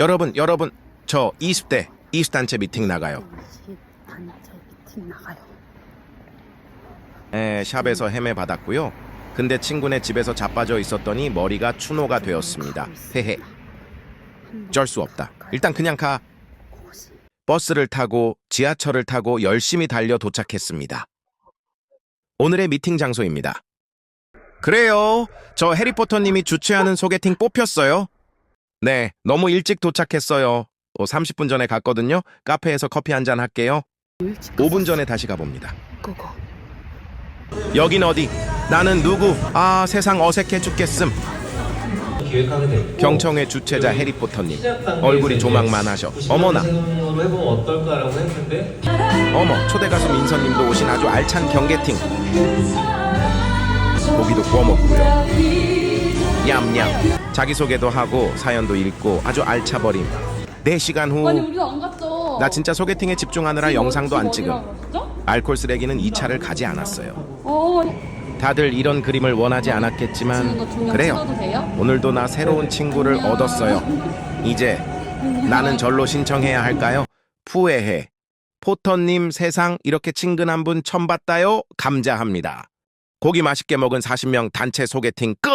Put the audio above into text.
여러분, 여러분, 저 20대 20단체 미팅 나가요. 단체 미팅 나가요. 에, 샵에서 헤매 받았고요. 근데 친구네 집에서 자빠져 있었더니 머리가 추노가 되었습니다. 헤헤. 어쩔 수 없다. 일단 그냥 가. 버스를 타고 지하철을 타고 열심히 달려 도착했습니다. 오늘의 미팅 장소입니다. 그래요. 저 해리포터님이 주최하는 소개팅 뽑혔어요. 네, 너무 일찍 도착했어요. 어, 30분 전에 갔거든요. 카페에서 커피 한 잔 할게요. 일찍 5분 전에 다시 가봅니다. 그거 여긴 어디? 나는 누구? 아, 세상 어색해 죽겠음. 기획하게 됐고 경청회 주최자 해리포터님. 얼굴이 이제 조망만 하셔. 90년 어머나. 생으로 해보면 어떨까라고 했는데 어머, 초대 가수 민서님도 오신 아주 알찬 경계팅. 고기도 구워 먹고요. 냠냠. 자기소개도 하고 사연도 읽고 아주 알차버림. 4시간 후. 아니 우리도 안 갔어. 나 진짜 소개팅에 집중하느라 영상도 안 찍음. 알콜 쓰레기는 2차를 가지 않았어요. 어. 다들 이런 그림을 원하지 않았겠지만 그래요. 오늘도 나 새로운 친구를 얻었어요. 이제 나는 절로 신청해야 할까요? 푸에해. 포터님 세상 이렇게 친근한 분 처음 봤다요? 감자합니다. 고기 맛있게 먹은 40명 단체 소개팅 끝!